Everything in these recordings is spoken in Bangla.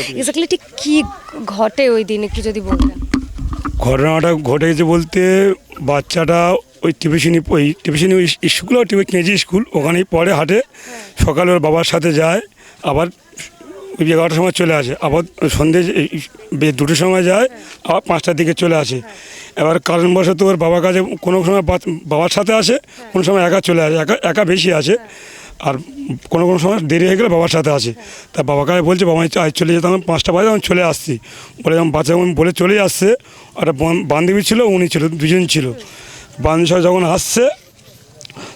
এক্স্যাক্টলি ঠিক কি ঘটে ওই দিন একটু যদি বলতেন। ঘটনাটা ঘটে গেছে বলতে বাচ্চাটা ওই টিভিশনি ওই টিভিশনি ওই স্কুল টিভি কেজি স্কুল ওখানেই পড়ে হাটে। সকালে ওর বাবার সাথে যায় আবার ওই এগারোটার সময় চলে আসে আবার সন্ধ্যে দুটোর সময় যায় আবার পাঁচটার দিকে চলে আসে। এবার কারণবশত ওর বাবার কাছে কোনো সময় বাবার সাথে আসে কোনো সময় একা চলে আসে একা একা বেশি আসে। আর কোনো কোনো সময় দেরি হয়ে গেলে বাবার সাথে আসে। তা বাবাকে বলছে, বাবা আজ চলে যেতাম, পাঁচটা বাজে, আমি চলে আসছি। বলে যখন বাচ্চা যখন বলে চলে আসছে, একটা বান- বান্ধবী ছিল, উনি ছিল, দুজন ছিল। বান্ধবী সহ যখন আসছে,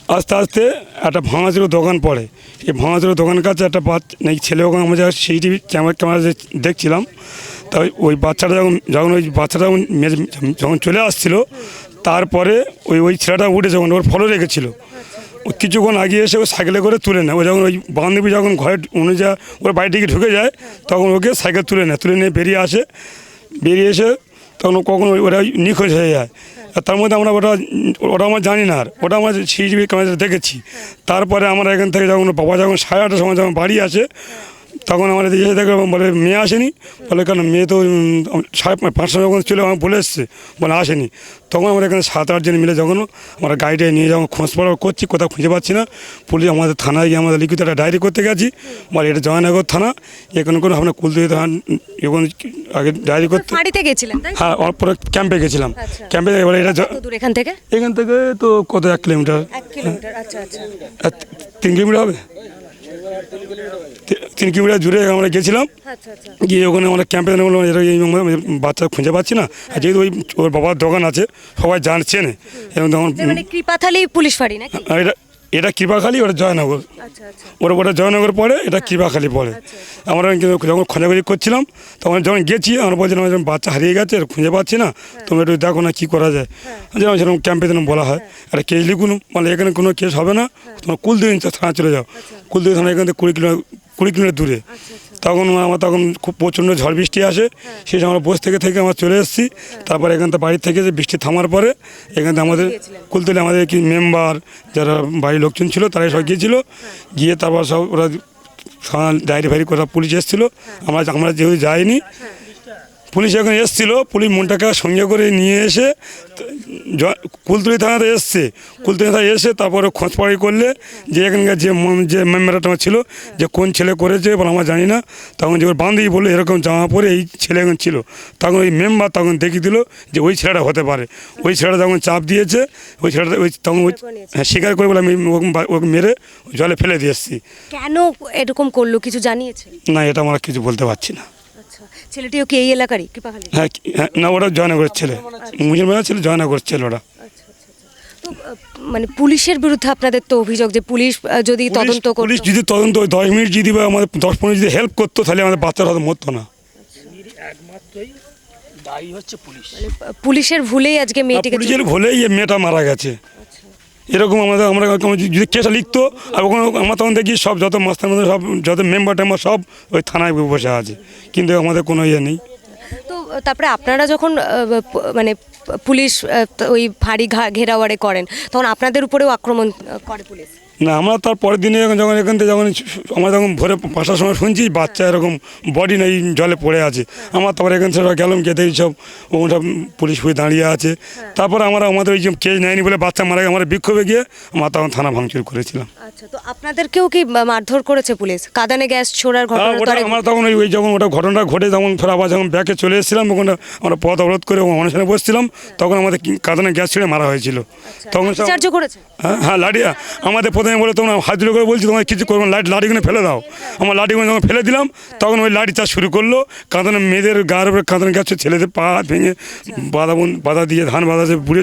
আস্তে আস্তে একটা ভাঙাচুরো দোকান পড়ে। এই ভাঙাচুরো দোকানের কাছে একটা বাচ্চা এই ছেলে ওখানে আমরা যখন সেই টিভি ক্যামেরা ক্যামেরা দেখছিলাম তাই ওই বাচ্চাটা যখন যখন ওই বাচ্চাটা যখন যখন চলে আসছিল, তারপরে ওই ওই ছেলেটা উঠে যখন ওর ফলো রেখেছিল। কিছুক্ষণ আগে এসে ও সাইকেলে করে তুলে নেয়। ও যখন ওই বান্ধবী যখন ঘরে উনি যা ওর বাড়ি থেকে ঢুকে যায়, তখন ওকে সাইকেল তুলে নেয়। তুলে নিয়ে বেরিয়ে আসে। বেরিয়ে এসে তখন কখন ওরা নিখোঁজ হয়ে যায়। আর তার মধ্যে আমরা ওটা ওটা আমার জানি না আর। ওটা আমরা সিসিটিভি ক্যামেরা দেখেছি। তারপরে আমরা এখান থেকে যখন বাবা যখন সাড়ে আটটার সময় যখন বাড়ি আসে তখন আমাদের এসে দেখে বলে মেয়ে আসেনি? বলে কেন? মেয়ে তো সাড়ে পা- পাঁচটা যখন চলে আমার বলে এসছে। বলে আসেনি। তখন আমরা এখানে সাত আটজন মিলে যখন আমরা গাড়িটা নিয়ে যখন খোঁজ পড়া করছি কোথাও খুঁজে পাচ্ছি না। পুলিশ আমাদের থানায় গিয়ে আমাদের লিখিত একটা ডায়েরি করতে গেছি। বলে এটা জয়নগর থানা এখানে কোনো আমরা কুলদিঘি থানা এখন আগে ডায়েরি করতে হ্যাঁ পরে ক্যাম্পে গেছিলাম। আচ্ছা। ক্যাম্পে এবারে এটা এখান থেকে? এখান থেকে তো কত এক কিলোমিটার। আচ্ছা আচ্ছা। তিন কিলোমিটার হবে? তিন কিলোমিটার জুড়ে আমরা গেছিলাম। আচ্ছা আচ্ছা। গিয়ে ওখানে আমরা ক্যাম্পে বললাম বাচ্চা খুঁজে পাচ্ছি না। আর যেহেতু ওই ওর বাবার দোকান আছে সবাই জান চেনে এবং তখন মানে কৃপাথালি পুলিশ ফাঁড়ি না এটা এটা কৃপাখালি ওটা জয়নগর। আচ্ছা আচ্ছা। ওরা ওটা জয়নগর পড়ে এটা কৃপাখালি পড়ে। আমরা কিন্তু যখন খোঁজাখুঁজি করছিলাম তখন যখন গেছি আমরা বলছিলাম যখন বাচ্চা হারিয়ে গেছে আর খুঁজে পাচ্ছি না। তুমি একটু দেখো না কী করা যায়। যেমন সেরকম ক্যাম্পে যেন বলা হয়। একটা কেস লিখুন মানে এখানে কোনো কেস হবে না। তোমার কুলদিন থানা চলে যাও। কুলদিন থানা এখান থেকে কুড়ি কিলো কুড়ি কিলোমিটার দূরে। তখন আমার তখন খুব প্রচণ্ড ঝড় বৃষ্টি আসে। সেই সময় আমরা বসে থেকে থেকে আমরা চলে এসেছি। তারপর এখান থেকে বাড়ির থেকে যে বৃষ্টি থামার পরে এখান থেকে আমাদের কুলতলে আমাদের কি মেম্বার যারা বাড়ির লোকজন ছিল তারাই সব গিয়েছিল। গিয়ে তারপর সব ওরা ডায়েরি ফাইরি করা পুলিশ এসেছিল। আমরা আমরা যেহেতু যাইনি পুলিশ যখন এসেছিল পুলিশ মনটাকে সঙ্গে করে নিয়ে এসে কুলতলি থানাতে এসছে। কুলতলি থানায় এসে তারপরে খোঁজপাড়ি করলে যে এখানকার যে যে মেম্বারটা ছিল যে কোন ছেলে করেছে বলে আমরা জানি না। তখন যে ওর বান্ধবী বলল এরকম জামা পরে এই ছেলে এখন ছিল। তখন ওই মেম্বার তখন দেখিয়ে দিল যে ওই ছেলেটা হতে পারে। ওই ছেলেটা যখন চাপ দিয়েছে ওই ছেলেটা ওই তখন ওই হ্যাঁ স্বীকার করে বলে আমি ওকে মেরে জলে ফেলে দিয়ে এসেছি। কেন এরকম করল? কিছু জানিয়েছে? না এটা আমরা কিছু বলতে পারছি না। ছেলেটিও কি এই এলাকারই? কৃপাখালি। হ্যাঁ হ্যাঁ, না ওরা জয়নগরের ছেলে। মুসলমানের ছেলে জয়নগরের ছেলে ওরা। তো আহ, মানে পুলিশের বিরুদ্ধে আপনাদের তো অভিযোগ যে পুলিশ আহ, যদি পুলিশ- তদন্ত পুলিশ করতো যদি তদন্ত ওই দশ মিনিট যদি বা আমাদের দশ পনেরো যদি হেল্প করতো তাহলে আমাদের বাচ্চারা হয়তো মরতো না। একমাত্রই দায়ী হচ্ছে পুলিশ। মানে, পুলিশের ভুলেই আজকে আর মেয়েটিকে পুলিশের ভুলেই এই মেয়েটা মারা গেছে। এরকম আমাদের, আমরা যদি কেসটা লিখতো, আর ওখানে আমার তখন দেখি সব যত মাস্টার মধ্যে সব, যত মেম্বার টেম্বার সব ওই থানায় বসে আছে। কিন্তু আমাদের কোনো ইয়ে নেই। তো তারপরে আপনারা যখন মানে পুলিশ ওই ঘা- ঘেরাওয়ারে করেন। তখন আপনাদের উপরেও আক্রমণ করে পুলিশ? না আমরা তার পরের দিনে যখন এখান থেকে যখন আমরা যখন ভোরে পাঁচটার সময় শুনছি বাচ্চা এরকম বডি নেই জলে পড়ে আছে। আমরা তারপরে এখান থেকে গেলাম দেখি সব ওটা পুলিশ ফুয়ে দাঁড়িয়ে আছে। তারপর আমরা আমাদের ওই যে কেস নেয়নি বলে বাচ্চা মারা আমরা বিক্ষোভে গিয়ে আমরা তখন থানা ভাঙচুর করেছিলাম। আচ্ছা তো আপনাদেরকেও কি মারধর করেছে পুলিশ? কাদানে গ্যাস ছোড়ার ঘটনা ওটা আমরা তখন ওই যখন ওটা ঘটনাটা ঘটে তখন ফের আবার যখন ব্যাকে চলে এসেছিলাম ওখানে আমরা পথ অবরোধ করে অনুষ্ঠানে বসছিলাম তখন আমাদের কাঁদানে গ্যাস ছেড়ে মারা হয়েছিল। তখন সব চার্জও করেছে? হ্যাঁ হ্যাঁ লাঠি আমাদের প্রথমে বলে তোমরা হাত জোড়ো করে বলছি তোমার কিছু করব লাঠি লাঠিগুলো ফেলে দাও। আমার লাঠিগুলো যখন ফেলে দিলাম তখন ওই লাঠি চাষ শুরু করল কাঁদানে মেয়েদের গায়ের উপরে কাঁদানে গেছে ছেলেদের পা ভেঙে বাধা বন- বাধা দিয়ে ধান বাধা দিয়ে বুড়ে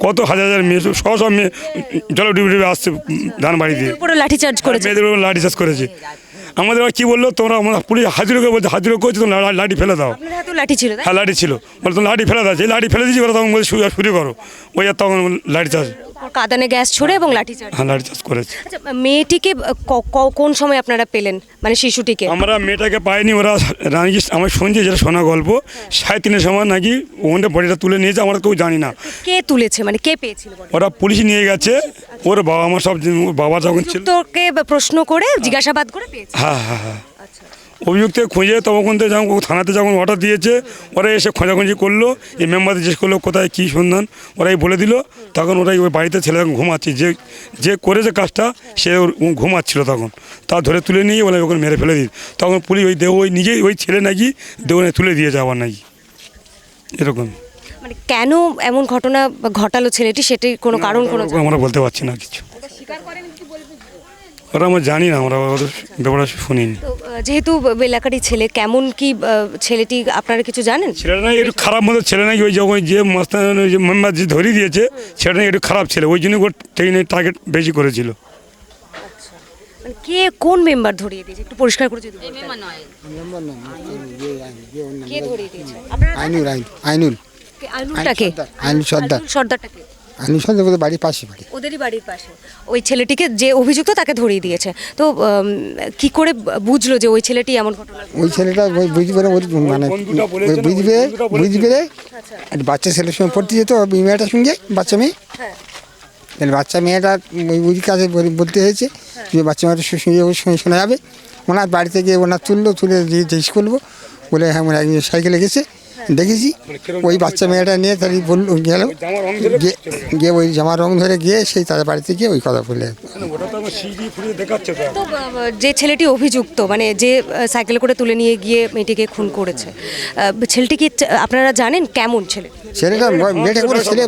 কত হাজার হাজার মেয়ে সব সব সব মেয়ে জলে ডুবে ডুবে আসছে ধান বাড়ি দিয়ে উপরে লাঠি চার্জ করেছে। মেয়েদের উপর লাঠি চার্জ করেছে। আমাদের কি বলল? তোমরা আমরা পুলিশ হাজির করে বলছে হাজির করছে তোমরা লাঠি ফেলে দাও। লাঠি ছিল হ্যাঁ লাঠি ছিল। বলে তুমি লাঠি ফেলে দাও যে লাঠি ফেলে দিয়েছি বলে তখন বলছে শুরু করো। ওই আর তখন লাঠি চাষ উপর কাদানে গ্যাস ছড়ে এবং লাঠি চার্জ। হ্যাঁ করেছে। আচ্ছা মেয়েটিকে ক- ক- কোন সময় আপনারা পেলেন? মানে শিশুটিকে? আমরা মেয়েটাকে পাইনি ওরা রানী আমি শুনছি যেটা শোনা গল্প। সাড়ে তিনের সময় নাকি ওখানে বডিটা তুলে নিয়েছে আমরা কেউ জানি না। কে তুলেছে? মানে কে পেয়েছিল বলে? ওরা পুলিশ নিয়ে গেছে ওর বাবা মা সব ওর বাবা যখন ছিল তোকে প্রশ্ন করে জিজ্ঞাসাবাদ করে পেয়েছে? হ্যাঁ হ্যাঁ হ্যাঁ। আচ্ছা। অভিযুক্ত খুঁজে তখন থেকে যখন থানাতে যখন অর্ডার দিয়েছে ওরা এসে খোঁজাখুঁজি করল। এই মেম্বারদের জিজ্ঞেস করল কোথায় কী সন্ধান? ওরাই বলে দিল। তখন ওরাই ওই বাড়িতে ছেলে যখন ঘুমাচ্ছে যে যে করেছে কাজটা সে ওর ঘুমাচ্ছিল তখন। তা ধরে তুলে নিয়ে বলে ওখানে মেরে ফেলে দিই তখন পুলিশ ওই দেহ ওই নিজেই ওই ছেলে নাকি দেহ তুলে দিয়ে যাওয়ার নাকি। এরকম। মানে কেন এমন ঘটনা ঘটালো ছেলেটি? সেটি কোনো কারণ কোনো আমরা বলতে পারছি না কিছু। ওরা আমরা জানি না আমরা ওদের ব্যাপারটা শুনিনি। তো আহ, যেহেতু এলাকারই ছেলে কেমন কি আহ, ছেলেটি আপনারা কিছু জানেন? ছেলেটা নাকি একটু খারাপ মতো ছেলে নাকি ওই যখন যে মাস্তান ওই যে মেম্বার যে ধরিয়ে দিয়েছে ছেলেটা নাকি একটু খারাপ ছেলে ওই জন্য ওর ট্রেনে টার্গেট বেশি করেছিল। মানে কে কোন মেম্বার ধরিয়ে দিয়েছে? একটু পরিষ্কার করে যদি বলতেন। কে ধরিয়ে দিয়েছে? আপনারা আইনুল আইন আইনুল। কে- আইনুলটাকে আইনুল সর্দার আইনুল সর্দার বলতে বাড়ির পাশে বাড়ি। ওদেরই বাড়ির পাশে। ওই ছেলেটিকে যে অভিযুক্ত তাকে ধরিয়ে দিয়েছে। তো কি করে বুঝলো যে ওই ছেলেটি এমন ঘটনা ওই ছেলেটা ওই বুঝবে না, ওর মানে বুঝবে বুঝবে একটা বাচ্চা ছেলের সঙ্গে পড়তে যেত ওই মেয়েটার সঙ্গে বাচ্চা মেয়ে। হ্যাঁ। তাহলে বাচ্চা মেয়েটা ওই ওই কাছে বলতে হয়েছে যে বাচ্চা মেয়েটা শুয়ে ওর সঙ্গে শোনা যাবে। ওনার বাড়িতে গিয়ে ওনার তুললো তুলে জিজ্ঞেস করব বলে হ্যাঁ ওনার একজন সাইকেলে গেছে। দেখেছি? ওই বাচ্চা মেয়েটা নিয়ে তারই বলল, গেল। গিয়ে ওই জামার রং ধরে গিয়ে সেই তাদের বাড়িতে গিয়ে ওই কথা বলে। তো? যে ছেলেটি অভিযুক্ত মানে যে সাইকেল করে তুলে নিয়ে গিয়ে মেয়েটিকে খুন করেছে ছেলেটি কি চ- আপনারা জানেন কেমন ছেলে? ছেলেটা মেয়েটা করে ছেলে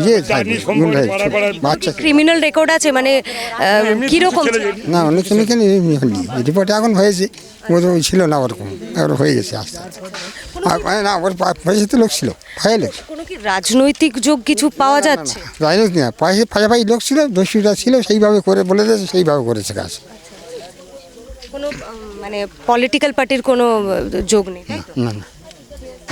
ইয়ে বাচ্চা ক্রিমিনাল রেকর্ড আছে মানে কীরকম না অনেক কেন রিপোর্ট এখন হয়েছে ও তো ছিল না ওরকম এবার হয়ে গেছে আস্তে আস্তে। আর মানে না ওর পয়সা তো লোক ছিল ভাই লোক কোনো কি রাজনৈতিক যোগ কিছু পাওয়া যাচ্ছে? রাজনীতি না পয়সা ফাঁসাফাই লোক ছিল দস্যুটা ছিল সেইভাবে করে বলে দিয়েছে সেইভাবে করেছে কাজ। কোনো মানে পলিটিক্যাল পার্টির কোনো যোগ নেই না না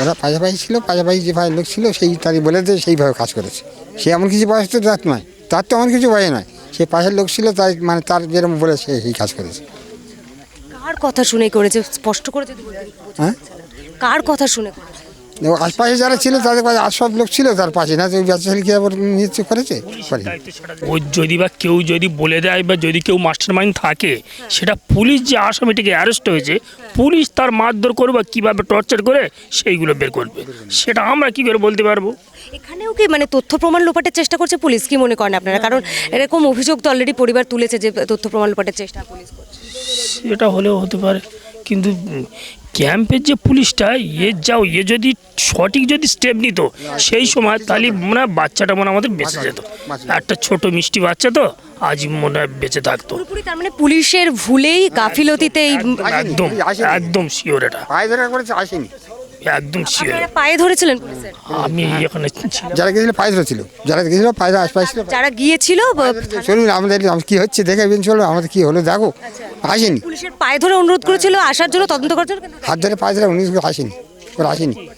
ওরা পাশাপাশি ছিল পাশাপাশি যে ভাই লোক ছিল সেই তারই বলে দিয়ে সেইভাবে কাজ করেছে। সে এমন কিছু বয়স তো তার নয় তার তো এমন কিছু বয়ে নয়। সে পাশের লোক ছিল তাই মানে তার যেরকম বলে সে সেই কাজ করেছে। কার কথা শুনে করেছে? স্পষ্ট করে যদি হ্যাঁ? কার কথা শুনে করেছে? আশপাশে যারা ছিল তাদের কাছে আর সব লোক ছিল তার পাশে। না ওই বাচ্চা ছেলেকে আবার নিচ্ছে করেছে? ও যদি বা কেউ যদি বলে দেয় বা যদি কেউ মাস্টার মাইন্ড থাকে সেটা পুলিশ যে আসামিটিকে অ্যারেস্ট হয়েছে পুলিশ তার মারধর করবে বা কীভাবে টর্চার করে সেইগুলো বের করবে। সেটা আমরা কি করে বলতে পারব? এখানেও কি মানে তথ্য প্রমাণ লোপাটের চেষ্টা করছে পুলিশ? কি মনে করেন আপনারা? কারণ এরকম অভিযোগ তো অলরেডি পরিবার তুলেছে যে তথ্য প্রমাণ লোপাটের চেষ্টা পুলিশ করছে। সেটা হলেও হতে পারে। কিন্তু ক্যাম্পের যে পুলিশটা এ যাও এ যদি সঠিক যদি স্টেপ নিত সেই সময় তাহলে মনে হয় বাচ্চাটা মনে হয় আমাদের বেঁচে যেত। একটা ছোট মিষ্টি বাচ্চা তো আজ মনে হয় বেঁচে থাকতো। তার মানে পুলিশের ভুলেই গাফিলতিতে এই একদম একদম শিওর এটা। আসেনি। একদম শিওর আপনারা পায়ে ধরেছিলেন পুলিশের? আমি এখানে ছিলাম। যারা গেছিল পায়ে ধরেছিল যারা গেছিল পায়ে ধরে আশপাশে ছিল। যারা গিয়েছিল বা- চলুন আমাদের কি হচ্ছে দেখে বিন চলো আমাদের কি হলো দেখো। আসেনি। পুলিশের পায়ে ধরে অনুরোধ করেছিল আসার জন্য তদন্ত করার জন্য? কিন্তু হাত ধরে পায়ে ধরে উনি আসেনি। ওরা আসেনি।